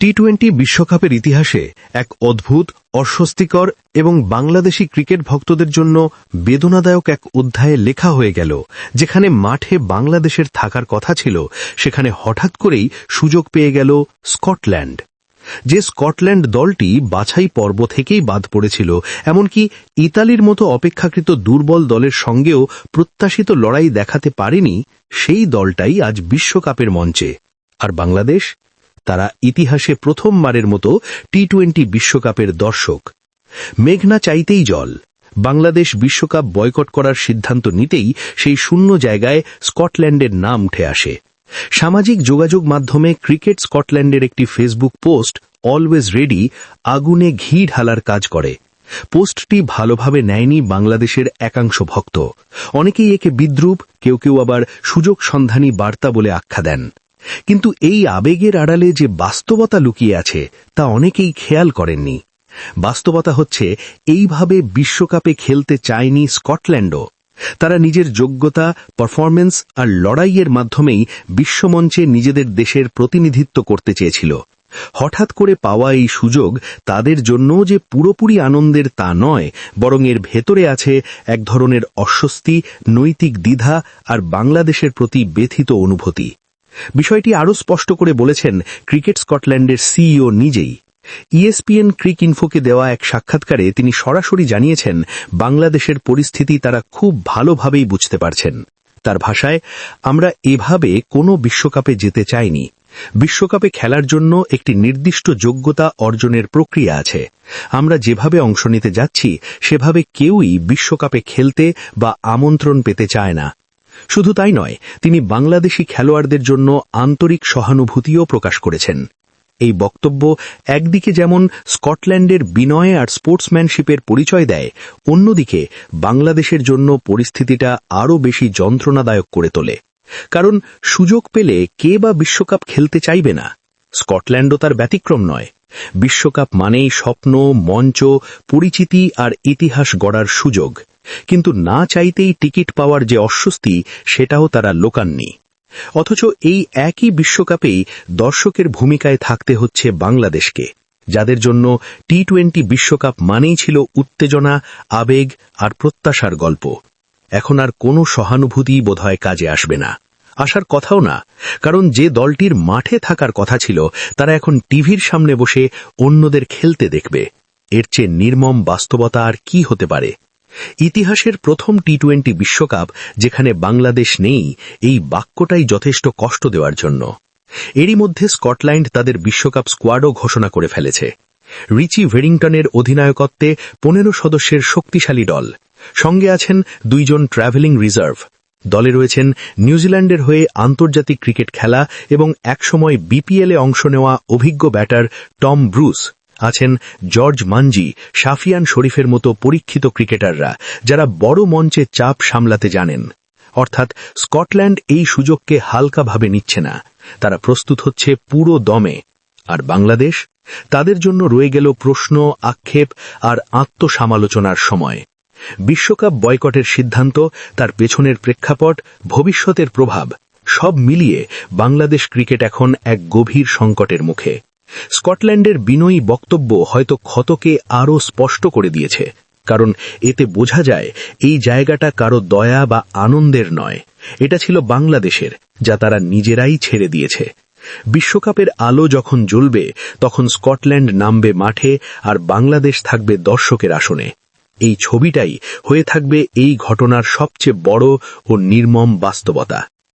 T twenty বিশ্বকাপের ইতিহাসে এক অদ্ভুত, অস্বস্তিকর এবং বাংলাদেশি ক্রিকেট ভক্তদের জন্য বেদনাদায়ক এক অধ্যায়ে লেখা হয়ে গেল, যেখানে মাঠে বাংলাদেশের থাকার কথা ছিল, সেখানে হঠাৎ করেই সুযোগ পেয়ে গেল স্কটল্যান্ড। যে স্কটল্যান্ড দলটি বাছাই পর্ব থেকেই বাদ পড়েছিল, এমনকি ইতালির মতো অপেক্ষাকৃত দুর্বল দলের সঙ্গেও প্রত্যাশিত লড়াই দেখাতে পারেনি সেই দলটাই আজ বিশ্বকাপের মঞ্চে। আর বাংলাদেশ? তারা ইতিহাসে প্রথমবারের মতো টি টোয়েন্টি বিশ্বকাপের দর্শক। মেঘনা চাইতেই জল। বাংলাদেশ বিশ্বকাপ বয়কট করার সিদ্ধান্ত নিতেই সেই শূন্য জায়গায় স্কটল্যান্ডের নাম উঠে আসে। সামাজিক যোগাযোগ মাধ্যমে ক্রিকেট স্কটল্যান্ডের একটি ফেসবুক পোস্ট, অলওয়েজ রেডি, আগুনে ঘি ঢালার কাজ করে। পোস্টটি ভালোভাবে নেয়নি বাংলাদেশের একাংশ ভক্ত। অনেকেই একে বিদ্রুপ, কেউ কেউ আবার সুযোগ সন্ধানী বার্তা বলে আখ্যা দেন। কিন্তু এই আবেগের আড়ালে যে বাস্তবতা লুকিয়ে আছে, তা অনেকেই খেয়াল করেননি। বাস্তবতা হচ্ছে, এইভাবে বিশ্বকাপে খেলতে চায়নি স্কটল্যান্ডও। তারা নিজের যোগ্যতা পারফরমেন্স আর লড়াইয়ের মাধ্যমেই বিশ্বমঞ্চে নিজেদের দেশের প্রতিনিধিত্ব করতে চেয়েছিল। হঠাৎ করে পাওয়া এই সুযোগ তাদের জন্য যে পুরোপুরি আনন্দের তা নয়, বরং এর ভেতরে আছে এক ধরনের অস্বস্তি, নৈতিক দ্বিধা আর বাংলাদেশের প্রতি ব্যথিত অনুভূতি। বিষয়টি আরও স্পষ্ট করে বলেছেন ক্রিকেট স্কটল্যান্ডের সিইও নিজেই। ইএসপিএন ক্রিক ইনফোকে দেওয়া এক সাক্ষাৎকারে তিনি সরাসরি জানিয়েছেন, বাংলাদেশের পরিস্থিতি তারা খুব ভালোভাবেই বুঝতে পারছেন। তার ভাষায়, আমরা এভাবে কোনো বিশ্বকাপে যেতে চাইনি। বিশ্বকাপে খেলার জন্য একটি নির্দিষ্ট যোগ্যতা অর্জনের প্রক্রিয়া আছে। আমরা যেভাবে অংশ নিতে যাচ্ছি, সেভাবে কেউই বিশ্বকাপে খেলতে বা আমন্ত্রণ পেতে চায় না। শুধু তাই নয়, তিনি বাংলাদেশি খেলোয়াড়দের জন্য আন্তরিক সহানুভূতিও প্রকাশ করেছেন। এই বক্তব্য একদিকে যেমন স্কটল্যান্ডের বিনয়ে আর স্পোর্টসম্যানশিপের পরিচয় দেয়, অন্যদিকে বাংলাদেশের জন্য পরিস্থিতিটা আরও বেশি যন্ত্রণাদায়ক করে তোলে। কারণ সুযোগ পেলে কে বা বিশ্বকাপ খেলতে চাইবে না। স্কটল্যান্ডও তার ব্যতিক্রম নয়। বিশ্বকাপ মানেই স্বপ্ন, মঞ্চ, পরিচিতি আর ইতিহাস গড়ার সুযোগ। কিন্তু না চাইতেই টিকিট পাওয়ার যে অস্বস্তি, সেটাও তারা লোকাননি। অথচ এই একই বিশ্বকাপেই দর্শকের ভূমিকায় থাকতে হচ্ছে বাংলাদেশকে, যাদের জন্য টি টোয়েন্টি বিশ্বকাপ মানেই ছিল উত্তেজনা, আবেগ আর প্রত্যাশার গল্প। এখন আর কোনো সহানুভূতি বোধহয় কাজে আসবে না। আসার কথাও না, কারণ যে দলটির মাঠে থাকার কথা ছিল, তারা এখন টিভির সামনে বসে অন্যদের খেলতে দেখবে। এর চেয়ে নির্মম বাস্তবতা আর কি হতে পারে? ইতিহাসের প্রথম টি টোয়েন্টি বিশ্বকাপ যেখানে বাংলাদেশ নেই, এই বাক্যটাই যথেষ্ট কষ্ট দেওয়ার জন্য। এরই মধ্যে স্কটল্যান্ড তাদের বিশ্বকাপ স্কোয়াডও ঘোষণা করে ফেলেছে। রিচি ভেরিংটনের অধিনায়কত্বে পনেরো সদস্যের শক্তিশালী দল। সঙ্গে আছেন দুইজন ট্রাভেলিং রিজার্ভ। দলে রয়েছেন নিউজিল্যান্ডের হয়ে আন্তর্জাতিক ক্রিকেট খেলা এবং একসময় বিপিএলে অংশ নেওয়া অভিজ্ঞ ব্যাটার টম ব্রুস। আছেন জর্জ মানজি শাফিয়ান শরীফের মতো পরীক্ষিত ক্রিকেটাররা, যারা বড় মঞ্চে চাপ সামলাতে জানেন। অর্থাৎ স্কটল্যান্ড এই সুযোগকে হালকাভাবে নিচ্ছে না। তারা প্রস্তুত হচ্ছে পুরো দমে। আর বাংলাদেশ? তাদের জন্য রয়ে গেল প্রশ্ন, আক্ষেপ আর আত্মসমালোচনার সময়। বিশ্বকাপ বয়কটের সিদ্ধান্ত, তার পেছনের প্রেক্ষাপট, ভবিষ্যতের প্রভাব, সব মিলিয়ে বাংলাদেশ ক্রিকেট এখন এক গভীর সংকটের মুখে। স্কটল্যান্ডের বিনয়ী বক্তব্য হয়তো ক্ষতকে আরও স্পষ্ট করে দিয়েছে, কারণ এতে বোঝা যায় এই জায়গাটা কারও দয়া বা আনন্দের নয়। এটা ছিল বাংলাদেশের, যা তারা নিজেরাই ছেড়ে দিয়েছে। বিশ্বকাপের আলো যখন জ্বলবে, তখন স্কটল্যান্ড নামবে মাঠে আর বাংলাদেশ থাকবে দর্শকের আসনে। এই ছবিটাই হয়ে থাকবে এই ঘটনার সবচেয়ে বড় ও নির্মম বাস্তবতা।